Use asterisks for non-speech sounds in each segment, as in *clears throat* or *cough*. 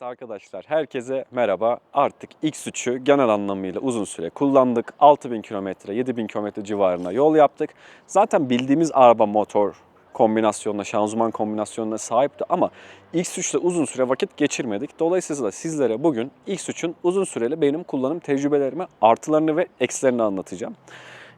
Arkadaşlar herkese merhaba. Artık X3'ü genel anlamıyla uzun süre kullandık. 6000 kilometre, 7000 kilometre civarına yol yaptık. Zaten bildiğimiz araba motor kombinasyonuna, şanzıman kombinasyonuna sahipti ama X3'te uzun süre vakit geçirmedik. Dolayısıyla sizlere bugün X3'ün uzun süreli benim kullanım tecrübelerimi, artılarını ve eksilerini anlatacağım.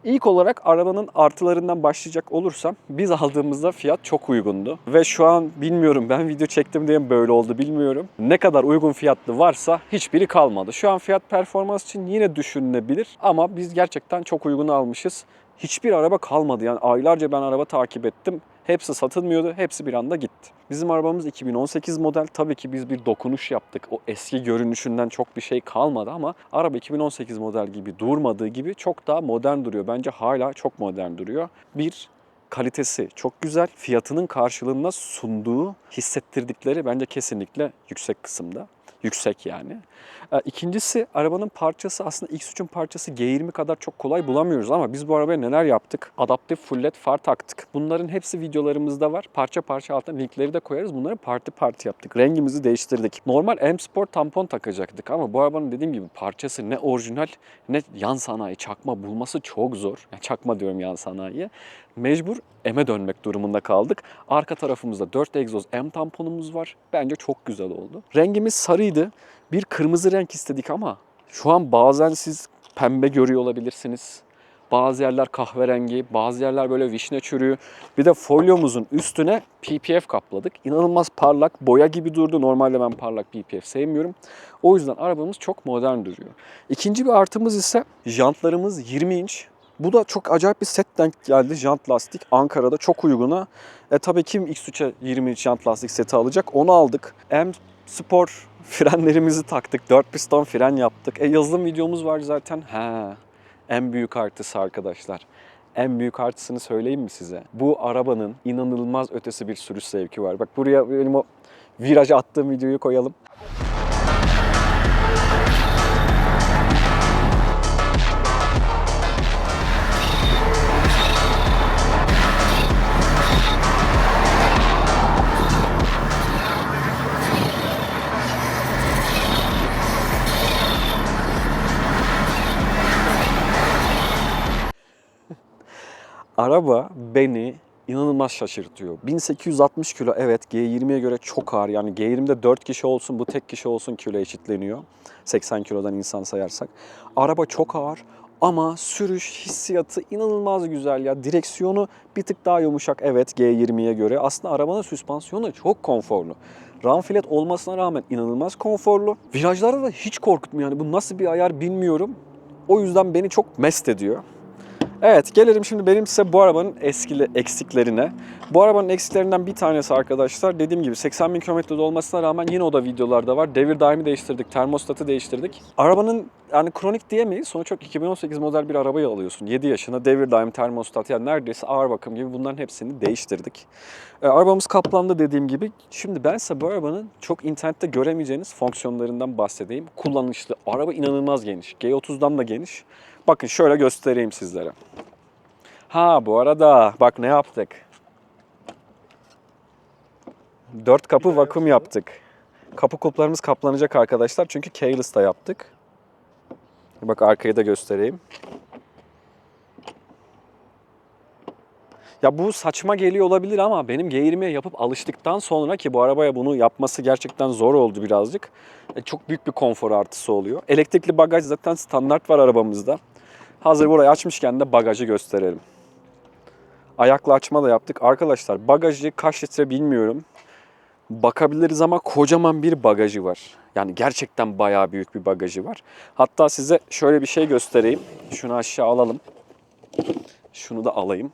İlk olarak arabanın artılarından başlayacak olursam biz aldığımızda fiyat çok uygundu. Ve şu an bilmiyorum ben video çektim diye böyle oldu bilmiyorum. Ne kadar uygun fiyatlı varsa hiçbiri kalmadı. Şu an fiyat performans için yine düşünülebilir ama biz gerçekten çok uygun almışız. Hiçbir araba kalmadı yani aylarca ben araba takip ettim. Hepsi satılmıyordu, hepsi bir anda gitti. Bizim arabamız 2018 model. Tabii ki biz bir dokunuş yaptık. O eski görünüşünden çok bir şey kalmadı ama araba 2018 model gibi durmadığı gibi çok daha modern duruyor. Bence hala çok modern duruyor. Bir, kalitesi çok güzel. Fiyatının karşılığında sunduğu, hissettirdikleri bence kesinlikle yüksek kısımda. Yüksek yani. Ee, İkincisi arabanın parçası aslında X3'ün parçası G20 kadar çok kolay bulamıyoruz ama biz bu arabaya neler yaptık? Adaptif full led far taktık. Bunların hepsi videolarımızda var. Parça parça altına linkleri de koyarız. Bunları parti parti yaptık. Rengimizi değiştirdik. Normal M Sport tampon takacaktık ama bu arabanın dediğim gibi parçası ne orijinal ne yan sanayi çakma bulması çok zor. Yani çakma diyorum yan sanayiye. Mecbur M'e dönmek durumunda kaldık. Arka tarafımızda 4 egzoz M tamponumuz var. Bence çok güzel oldu. Rengimiz sarıydı. Bir kırmızı renk istedik ama şu an bazen siz pembe görüyor olabilirsiniz. Bazı yerler kahverengi, bazı yerler böyle vişne çürüğü. Bir de folyomuzun üstüne PPF kapladık. İnanılmaz parlak, boya gibi durdu. Normalde ben parlak PPF sevmiyorum. O yüzden arabamız çok modern duruyor. İkinci bir artımız ise jantlarımız 20 inç. Bu da çok acayip bir set denk geldi. Jant lastik Ankara'da çok uyguna. E tabii kim X3'e 20 inç jant lastik seti alacak? Onu aldık. M Spor *laughs* frenlerimizi taktık. 4 piston fren yaptık. E yazılım videomuz var zaten. He. En büyük artısı arkadaşlar. En büyük artısını söyleyeyim mi size? Bu arabanın inanılmaz ötesi bir sürüş zevki var. Bak buraya benim o viraja attığım videoyu koyalım. Araba beni inanılmaz şaşırtıyor. 1860 kilo evet G20'ye göre çok ağır. Yani G20'de 4 kişi olsun bu tek kişi olsun kilo eşitleniyor. 80 kilodan insan sayarsak. Araba çok ağır ama sürüş hissiyatı inanılmaz güzel ya. Direksiyonu bir tık daha yumuşak evet G20'ye göre. Aslında arabanın süspansiyonu çok konforlu. Ramfilet olmasına rağmen inanılmaz konforlu. Virajlarda da hiç korkutmuyor. Yani bu nasıl bir ayar bilmiyorum. O yüzden beni çok mest ediyor. Evet gelelim şimdi benim size bu arabanın eskili eksiklerine. Bu arabanın eksiklerinden bir tanesi arkadaşlar dediğim gibi 80 bin kilometrede olmasına rağmen yine o da videolarda var. Devir daimi değiştirdik, termostatı değiştirdik. Arabanın yani kronik diyemeyiz. Sonuç olarak 2018 model bir arabayı alıyorsun. 7 yaşında devir daim, termostat yani neredeyse ağır bakım gibi bunların hepsini değiştirdik. E, arabamız kaplandı dediğim gibi. Şimdi ben size bu arabanın çok internette göremeyeceğiniz fonksiyonlarından bahsedeyim. Kullanışlı. Araba inanılmaz geniş. G30'dan da geniş. Bakın şöyle göstereyim sizlere. Ha bu arada bak ne yaptık. Dört kapı vakum yaptık. Kapı kulplarımız kaplanacak arkadaşlar çünkü keyless'ta yaptık. Bak arkayı da göstereyim. Ya bu saçma geliyor olabilir ama benim G20'ye yapıp alıştıktan sonra ki bu arabaya bunu yapması gerçekten zor oldu birazcık. E, çok büyük bir konfor artısı oluyor. Elektrikli bagaj zaten standart var arabamızda. Hazır burayı açmışken de bagajı gösterelim. Ayaklı açma da yaptık. Arkadaşlar bagajı kaç litre bilmiyorum. Bakabiliriz ama kocaman bir bagajı var. Yani gerçekten bayağı büyük bir bagajı var. Hatta size şöyle bir şey göstereyim. Şunu aşağı alalım. Şunu da alayım.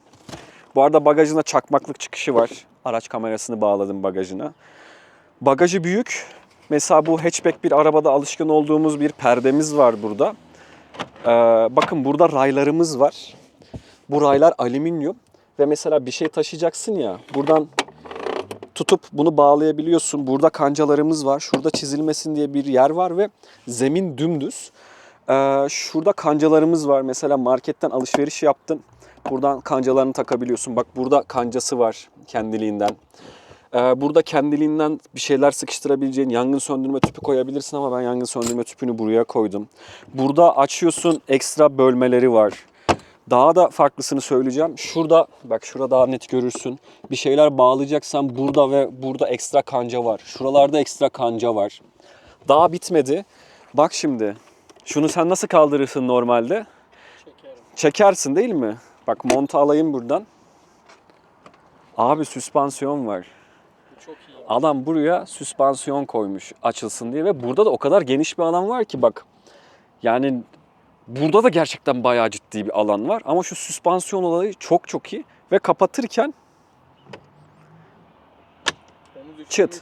Bu arada bagajında çakmaklık çıkışı var. Araç kamerasını bağladım bagajına. Bagajı büyük. Mesela bu hatchback bir arabada alışkın olduğumuz bir perdemiz var burada. Ee, bakın burada raylarımız var. Bu raylar alüminyum. Ve mesela bir şey taşıyacaksın ya. Buradan tutup bunu bağlayabiliyorsun. Burada kancalarımız var. Şurada çizilmesin diye bir yer var ve zemin dümdüz. Ee, şurada kancalarımız var. Mesela marketten alışveriş yaptın. Buradan kancalarını takabiliyorsun. Bak burada kancası var kendiliğinden. Ee, burada kendiliğinden bir şeyler sıkıştırabileceğin yangın söndürme tüpü koyabilirsin ama ben yangın söndürme tüpünü buraya koydum. Burada açıyorsun ekstra bölmeleri var. Daha da farklısını söyleyeceğim. Şurada bak şurada daha net görürsün. Bir şeyler bağlayacaksan burada ve burada ekstra kanca var. Şuralarda ekstra kanca var. Daha bitmedi. Bak şimdi. Şunu sen nasıl kaldırırsın normalde? Çekerim. Çekersin değil mi? Bak montu alayım buradan. Abi süspansiyon var. Çok iyi. Adam buraya süspansiyon koymuş açılsın diye ve burada da o kadar geniş bir alan var ki bak. Yani burada da gerçekten bayağı ciddi bir alan var ama şu süspansiyon olayı çok çok iyi ve kapatırken Çıt.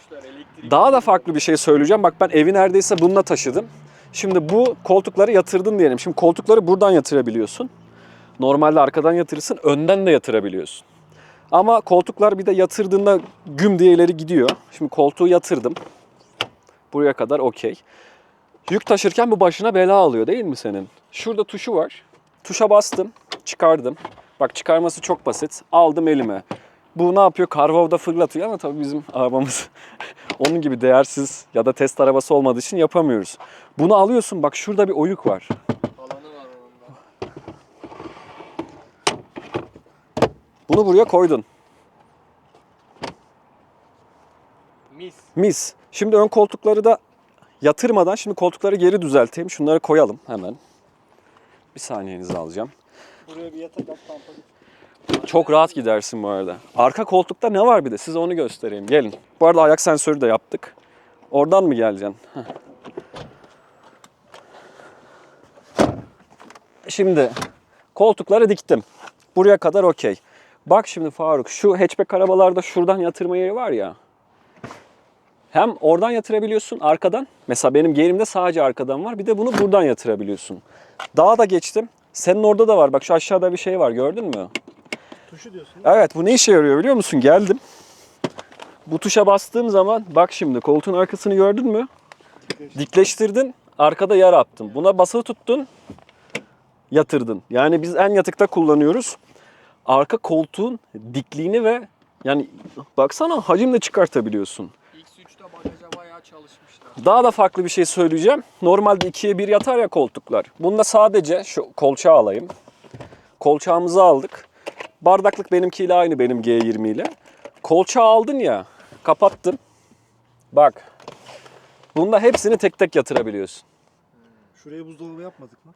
daha da farklı bir şey söyleyeceğim. Bak ben evi neredeyse bununla taşıdım. Şimdi bu koltukları yatırdın diyelim. Şimdi koltukları buradan yatırabiliyorsun. Normalde arkadan yatırırsın, önden de yatırabiliyorsun. Ama koltuklar bir de yatırdığında güm diye ileri gidiyor. Şimdi koltuğu yatırdım. Buraya kadar okey. Yük taşırken bu başına bela alıyor değil mi senin? Şurada tuşu var. Tuşa bastım, çıkardım. Bak çıkarması çok basit. Aldım elime. Bu ne yapıyor? Carvov'da fırlatıyor ama tabii bizim arabamız *laughs* onun gibi değersiz ya da test arabası olmadığı için yapamıyoruz. Bunu alıyorsun bak şurada bir oyuk var. Bunu buraya koydun. Mis. Mis. Şimdi ön koltukları da yatırmadan şimdi koltukları geri düzelteyim. Şunları koyalım hemen. Bir saniyenizi alacağım. Buraya bir yatak at kampa. Çok rahat gidersin bu arada. Arka koltukta ne var bir de size onu göstereyim. Gelin. Bu arada ayak sensörü de yaptık. Oradan mı geleceksin? Heh. Şimdi koltukları diktim. Buraya kadar okey. Bak şimdi Faruk şu hatchback arabalarda şuradan yatırma yeri var ya. Hem oradan yatırabiliyorsun arkadan. Mesela benim gerimde sadece arkadan var. Bir de bunu buradan yatırabiliyorsun. Daha da geçtim. Senin orada da var. Bak şu aşağıda bir şey var gördün mü? Tuşu diyorsun. Evet bu ne işe yarıyor biliyor musun? Geldim. Bu tuşa bastığım zaman bak şimdi koltuğun arkasını gördün mü? Dikleştirdin, arkada yer attın. Buna basılı tuttun, yatırdın. Yani biz en yatıkta kullanıyoruz. Arka koltuğun dikliğini ve yani baksana hacim de çıkartabiliyorsun. X3'te bagaja bayağı çalışmışlar. Daha da farklı bir şey söyleyeceğim. Normalde ikiye bir yatar ya koltuklar. Bunda sadece şu kolçağı alayım. Kolçağımızı aldık. Bardaklık benimkiyle aynı benim G20 ile. Kolçağı aldın ya, kapattın. Bak. Bunda hepsini tek tek yatırabiliyorsun. Şuraya buzdolabı yapmadık mı?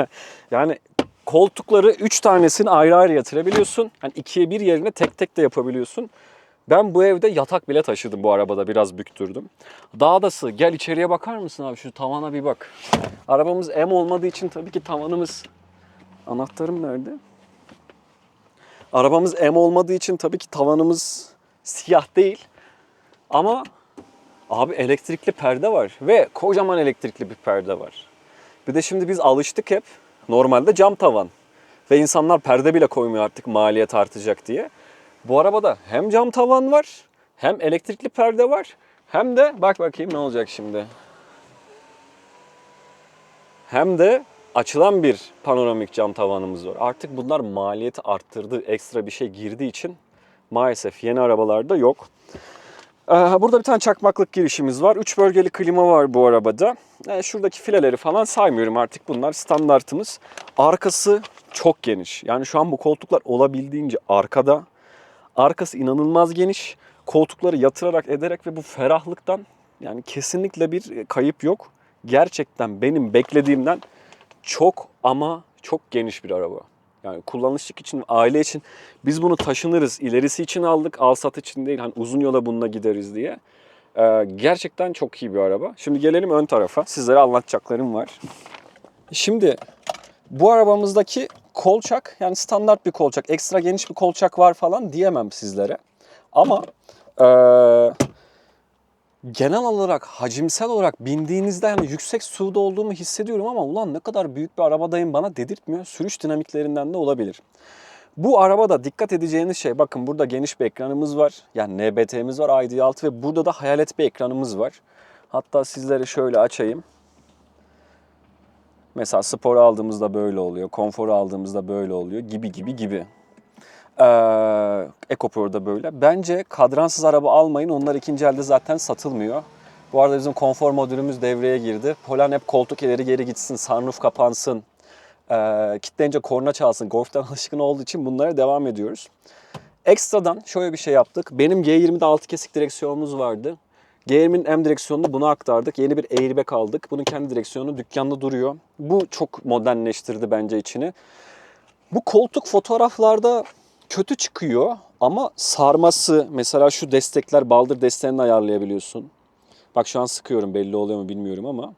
*laughs* Yani koltukları 3 tanesini ayrı ayrı yatırabiliyorsun. Hani ikiye bir yerine tek tek de yapabiliyorsun. Ben bu evde yatak bile taşıdım bu arabada biraz büktürdüm. Dağdası gel içeriye bakar mısın abi şu tavana bir bak. Arabamız M olmadığı için tabii ki tavanımız... Anahtarım nerede? Arabamız M olmadığı için tabii ki tavanımız siyah değil. Ama abi elektrikli perde var ve kocaman elektrikli bir perde var. Bir de şimdi biz alıştık hep normalde cam tavan. Ve insanlar perde bile koymuyor artık maliyet artacak diye. Bu arabada hem cam tavan var, hem elektrikli perde var, hem de bak bakayım ne olacak şimdi. Hem de açılan bir panoramik cam tavanımız var. Artık bunlar maliyeti arttırdı. Ekstra bir şey girdiği için maalesef yeni arabalarda yok. Ee, Burada bir tane çakmaklık girişimiz var. 3 bölgeli klima var bu arabada. Ee, Şuradaki fileleri falan saymıyorum artık bunlar standartımız. Arkası çok geniş. Yani şu an bu koltuklar olabildiğince arkada. Arkası inanılmaz geniş. Koltukları yatırarak ederek ve bu ferahlıktan yani kesinlikle bir kayıp yok. Gerçekten benim beklediğimden çok ama çok geniş bir araba. Yani kullanışlık için, aile için biz bunu taşınırız. İlerisi için aldık, al sat için değil. Hani uzun yola bununla gideriz diye. Ee, gerçekten çok iyi bir araba. Şimdi gelelim ön tarafa. Sizlere anlatacaklarım var. Şimdi bu arabamızdaki kolçak yani standart bir kolçak, ekstra geniş bir kolçak var falan diyemem sizlere. Ama eee, genel olarak hacimsel olarak bindiğinizde yani yüksek suda olduğumu hissediyorum ama ulan ne kadar büyük bir arabadayım bana dedirtmiyor. Sürüş dinamiklerinden de olabilir. Bu arabada dikkat edeceğiniz şey bakın burada geniş bir ekranımız var. Yani NBT'miz var ID6 ve burada da hayalet bir ekranımız var. Hatta sizlere şöyle açayım. Mesela spor aldığımızda böyle oluyor, konfor aldığımızda böyle oluyor gibi gibi gibi. Ee, EcoPro'da böyle. Bence kadransız araba almayın. Onlar ikinci elde zaten satılmıyor. Bu arada bizim konfor modülümüz devreye girdi. Polan hep koltuk ileri geri gitsin, sunroof kapansın, ee, kitlenince korna çalsın. Golf'ten *laughs* alışkın olduğu için bunlara devam ediyoruz. Ekstradan şöyle bir şey yaptık. Benim G20'de 6 kesik direksiyonumuz vardı. G20'nin M direksiyonunu buna aktardık. Yeni bir airbag aldık. Bunun kendi direksiyonu dükkanda duruyor. Bu çok modernleştirdi bence içini. Bu koltuk fotoğraflarda kötü çıkıyor ama sarması mesela şu destekler baldır desteğini ayarlayabiliyorsun. Bak şu an sıkıyorum belli oluyor mu bilmiyorum ama.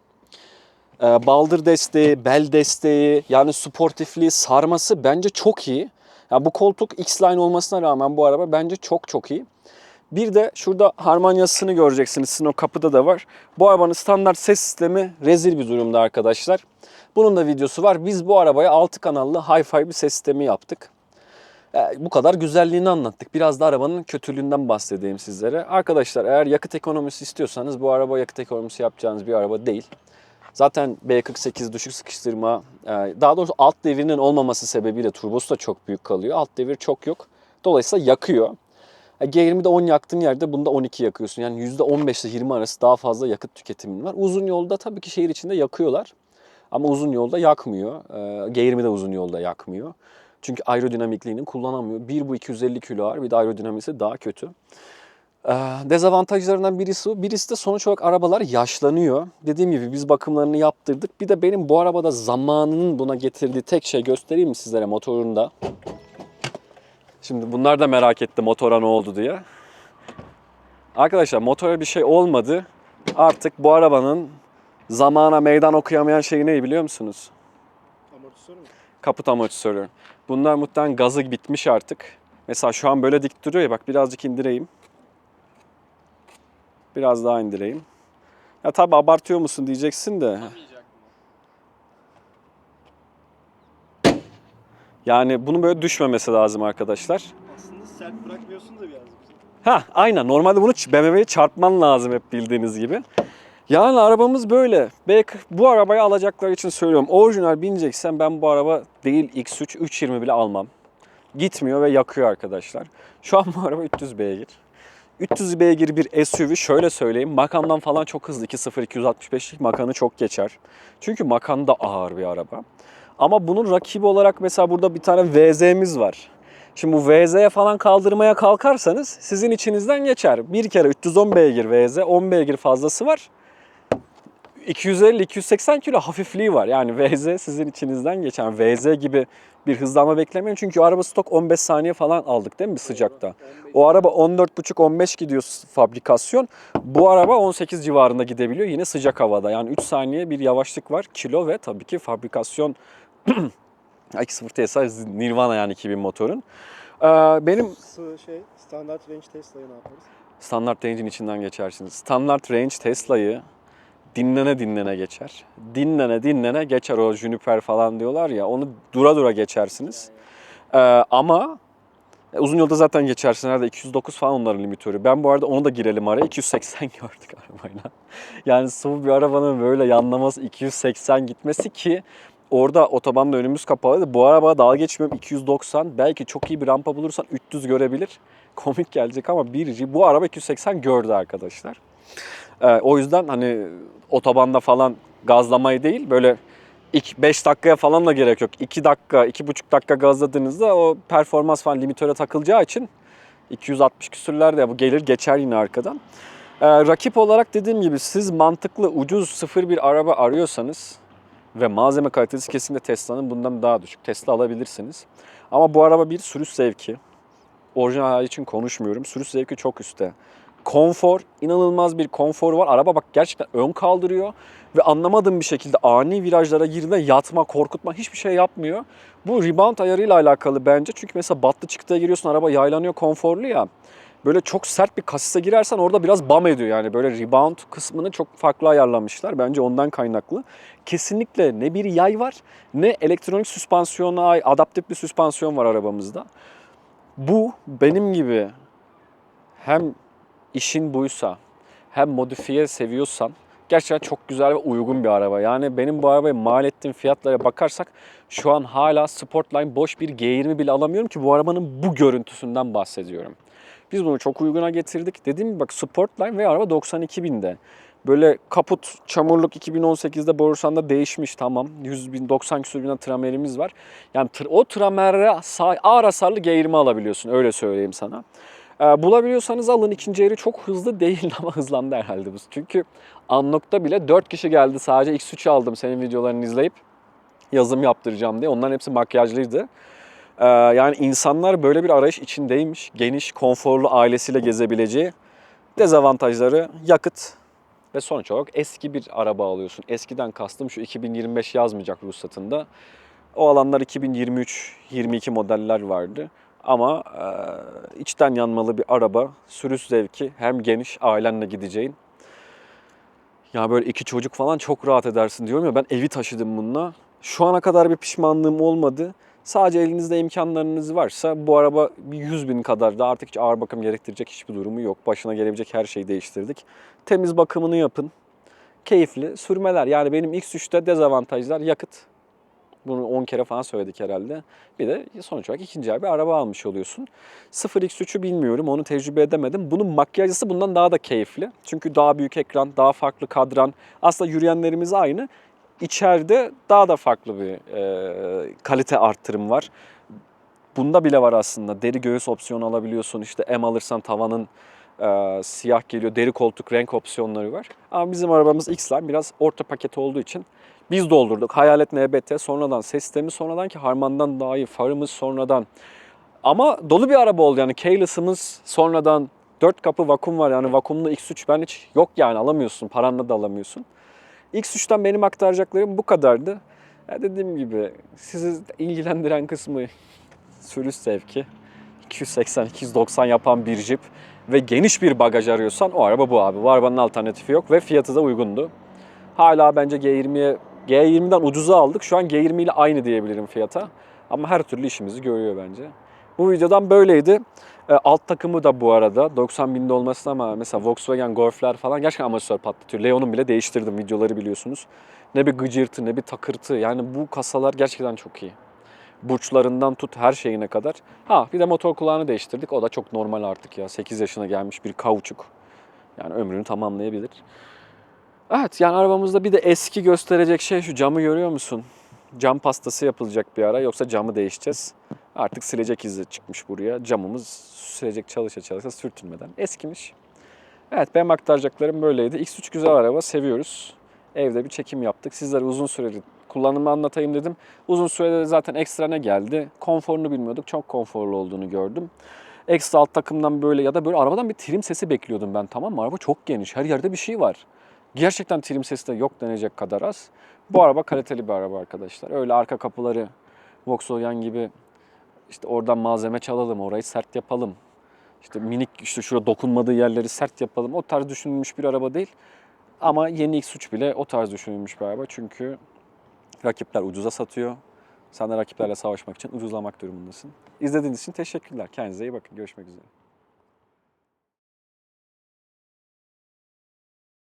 Ee, baldır desteği, bel desteği yani sportifliği sarması bence çok iyi. Ya bu koltuk X-Line olmasına rağmen bu araba bence çok çok iyi. Bir de şurada harmonyasını göreceksiniz. Sizin o kapıda da var. Bu arabanın standart ses sistemi rezil bir durumda arkadaşlar. Bunun da videosu var. Biz bu arabaya 6 kanallı hi-fi bir ses sistemi yaptık. E, bu kadar güzelliğini anlattık. Biraz da arabanın kötülüğünden bahsedeyim sizlere. Arkadaşlar eğer yakıt ekonomisi istiyorsanız bu araba yakıt ekonomisi yapacağınız bir araba değil. Zaten B48 düşük sıkıştırma, e, daha doğrusu alt devirinin olmaması sebebiyle turbosu da çok büyük kalıyor. Alt devir çok yok. Dolayısıyla yakıyor. E, G20'de 10 yaktığın yerde bunda 12 yakıyorsun. Yani %15 ile 20 arası daha fazla yakıt tüketimin var. Uzun yolda tabii ki şehir içinde yakıyorlar. Ama uzun yolda yakmıyor. E, G20 de uzun yolda yakmıyor. Çünkü aerodinamikliğini kullanamıyor. Bir bu 250 kilo ağır bir de aerodinamisi daha kötü. Ee, Dezavantajlarından birisi bu. Birisi de sonuç olarak arabalar yaşlanıyor. Dediğim gibi biz bakımlarını yaptırdık. Bir de benim bu arabada zamanının buna getirdiği tek şey göstereyim mi sizlere motorunda? Şimdi bunlar da merak etti motora ne oldu diye. Arkadaşlar motora bir şey olmadı. Artık bu arabanın zamana meydan okuyamayan şeyi ne biliyor musunuz? Amortisör mü? kaput amortisörü. Bunlar muhtemelen gazı bitmiş artık. Mesela şu an böyle dik duruyor ya bak birazcık indireyim. Biraz daha indireyim. Ya tabi abartıyor musun diyeceksin de. Yapamayacak Yani bunun böyle düşmemesi lazım arkadaşlar. Aslında sert bırakmıyorsun da biraz. Ha aynen normalde bunu BMW'ye çarpman lazım hep bildiğiniz gibi. Yani arabamız böyle. Belki bu arabayı alacaklar için söylüyorum. Orijinal bineceksen ben bu araba değil X3 320 bile almam. Gitmiyor ve yakıyor arkadaşlar. Şu an bu araba 300 beygir. 300 beygir bir SUV şöyle söyleyeyim. Makandan falan çok hızlı 2.0 265'lik Makan'ı çok geçer. Çünkü Makan da ağır bir araba. Ama bunun rakibi olarak mesela burada bir tane VZ'miz var. Şimdi bu VZ'ye falan kaldırmaya kalkarsanız sizin içinizden geçer. Bir kere 310 beygir VZ, 10 beygir fazlası var. 250-280 kilo hafifliği var. Yani VZ sizin içinizden geçen VZ gibi bir hızlanma beklemeyin. Çünkü araba stok 15 saniye falan aldık değil mi sıcakta? O araba 14,5-15 gidiyor fabrikasyon. Bu araba 18 civarında gidebiliyor yine sıcak havada. Yani 3 saniye bir yavaşlık var. Kilo ve tabii ki fabrikasyon *clears throat* 2.0 TSI Nirvana yani 2000 motorun. Ee, benim şey standart range Tesla'yı ne yaparız? Standart range'in içinden geçersiniz. Standart range Tesla'yı dinlene dinlene geçer. Dinlene dinlene geçer o Juniper falan diyorlar ya onu dura dura geçersiniz. Ee, ama e, uzun yolda zaten geçersin. Nerede 209 falan onların limitörü. Ben bu arada onu da girelim araya 280 *laughs* gördük arabayla. Yani SUV bir arabanın böyle yanlaması 280 gitmesi ki orada otobanda önümüz kapalıydı. Bu araba dalga geçmiyorum 290 belki çok iyi bir rampa bulursan 300 görebilir. *laughs* Komik gelecek ama bir bu araba 280 gördü arkadaşlar. Ee, o yüzden hani otobanda falan gazlamayı değil böyle ilk 5 dakikaya falan da gerek yok. 2 dakika, 2,5 dakika gazladığınızda o performans falan limitöre takılacağı için 260 küsürlerde bu gelir geçer yine arkadan. Ee, rakip olarak dediğim gibi siz mantıklı ucuz sıfır bir araba arıyorsanız ve malzeme kalitesi kesinlikle Tesla'nın bundan daha düşük. Tesla alabilirsiniz. Ama bu araba bir sürüş zevki. Orijinal hali için konuşmuyorum. Sürüş zevki çok üstte. Konfor, inanılmaz bir konfor var. Araba bak gerçekten ön kaldırıyor ve anlamadığım bir şekilde ani virajlara girdiğinde yatma, korkutma hiçbir şey yapmıyor. Bu rebound ayarıyla alakalı bence. Çünkü mesela battı çıktıya giriyorsun araba yaylanıyor konforlu ya. Böyle çok sert bir kasise girersen orada biraz bam ediyor yani. Böyle rebound kısmını çok farklı ayarlamışlar. Bence ondan kaynaklı. Kesinlikle ne bir yay var ne elektronik süspansiyona adaptif bir süspansiyon var arabamızda. Bu benim gibi hem işin buysa hem modifiye seviyorsan Gerçekten çok güzel ve uygun bir araba. Yani benim bu arabaya mal ettiğim fiyatlara bakarsak şu an hala Sportline boş bir G20 bile alamıyorum ki bu arabanın bu görüntüsünden bahsediyorum. Biz bunu çok uyguna getirdik. Dediğim gibi bak Sportline ve araba 92 binde. Böyle kaput, çamurluk 2018'de Borusan'da değişmiş tamam. 100 bin, 90 küsur bin tramerimiz var. Yani o tramerle sağ, ağır hasarlı G20 alabiliyorsun öyle söyleyeyim sana. Ee, bulabiliyorsanız alın ikinci eri çok hızlı değil *laughs* ama hızlandı herhalde bu. Çünkü Unlock'ta bile 4 kişi geldi sadece X3 aldım senin videolarını izleyip yazım yaptıracağım diye. Onların hepsi makyajlıydı. Ee, yani insanlar böyle bir arayış içindeymiş. Geniş, konforlu ailesiyle gezebileceği. Dezavantajları yakıt ve sonuç olarak eski bir araba alıyorsun. Eskiden kastım şu 2025 yazmayacak ruhsatında. O alanlar 2023-22 modeller vardı. Ama e, içten yanmalı bir araba, sürüş zevki hem geniş ailenle gideceğin. Ya böyle iki çocuk falan çok rahat edersin diyorum ya ben evi taşıdım bununla. Şu ana kadar bir pişmanlığım olmadı. Sadece elinizde imkanlarınız varsa bu araba bir 100 bin kadar da artık hiç ağır bakım gerektirecek hiçbir durumu yok. Başına gelebilecek her şeyi değiştirdik. Temiz bakımını yapın. Keyifli sürmeler. Yani benim X3'te dezavantajlar yakıt. Bunu 10 kere falan söyledik herhalde. Bir de sonuç olarak ikinci bir araba almış oluyorsun. 0x3'ü bilmiyorum, onu tecrübe edemedim. Bunun makyajcısı bundan daha da keyifli. Çünkü daha büyük ekran, daha farklı kadran. Aslında yürüyenlerimiz aynı. İçeride daha da farklı bir e, kalite arttırım var. Bunda bile var aslında. Deri göğüs opsiyonu alabiliyorsun. İşte M alırsan tavanın e, siyah geliyor. Deri koltuk renk opsiyonları var. Ama bizim arabamız X-Line biraz orta paket olduğu için biz doldurduk. Hayalet NBT sonradan ses sistemi sonradan ki Harman'dan daha iyi. Farımız sonradan. Ama dolu bir araba oldu yani. Keyless'ımız sonradan. Dört kapı vakum var yani vakumlu X3 ben hiç yok yani alamıyorsun. Paranla da alamıyorsun. X3'ten benim aktaracaklarım bu kadardı. Ya dediğim gibi sizi ilgilendiren kısmı *laughs* sürüş zevki. 280-290 yapan bir Jeep ve geniş bir bagaj arıyorsan o araba bu abi. Bu arabanın alternatifi yok ve fiyatı da uygundu. Hala bence G20'ye G20'den ucuza aldık. Şu an G20 ile aynı diyebilirim fiyata. Ama her türlü işimizi görüyor bence. Bu videodan böyleydi. E, alt takımı da bu arada 90 binde olmasına ama mesela Volkswagen Golf'ler falan gerçekten amatör patlatıyor. Leon'un bile değiştirdim videoları biliyorsunuz. Ne bir gıcırtı ne bir takırtı. Yani bu kasalar gerçekten çok iyi. Burçlarından tut her şeyine kadar. Ha bir de motor kulağını değiştirdik. O da çok normal artık ya. 8 yaşına gelmiş bir kauçuk. Yani ömrünü tamamlayabilir. Evet yani arabamızda bir de eski gösterecek şey şu camı görüyor musun? Cam pastası yapılacak bir ara yoksa camı değişeceğiz. Artık silecek izi çıkmış buraya. Camımız silecek çalışa çalışa sürtünmeden eskimiş. Evet benim aktaracaklarım böyleydi. X3 güzel araba seviyoruz. Evde bir çekim yaptık. Sizlere uzun süreli kullanımı anlatayım dedim. Uzun sürede zaten ekstra ne geldi? Konforunu bilmiyorduk. Çok konforlu olduğunu gördüm. Ekstra alt takımdan böyle ya da böyle arabadan bir trim sesi bekliyordum ben tamam mı? Araba çok geniş. Her yerde bir şey var. Gerçekten trim sesi de yok denecek kadar az. Bu araba kaliteli bir araba arkadaşlar. Öyle arka kapıları Volkswagen gibi işte oradan malzeme çalalım, orayı sert yapalım. İşte minik işte şurada dokunmadığı yerleri sert yapalım. O tarz düşünülmüş bir araba değil. Ama yeni X3 bile o tarz düşünülmüş bir araba. Çünkü rakipler ucuza satıyor. Sen de rakiplerle savaşmak için ucuzlamak durumundasın. İzlediğiniz için teşekkürler. Kendinize iyi bakın. Görüşmek üzere.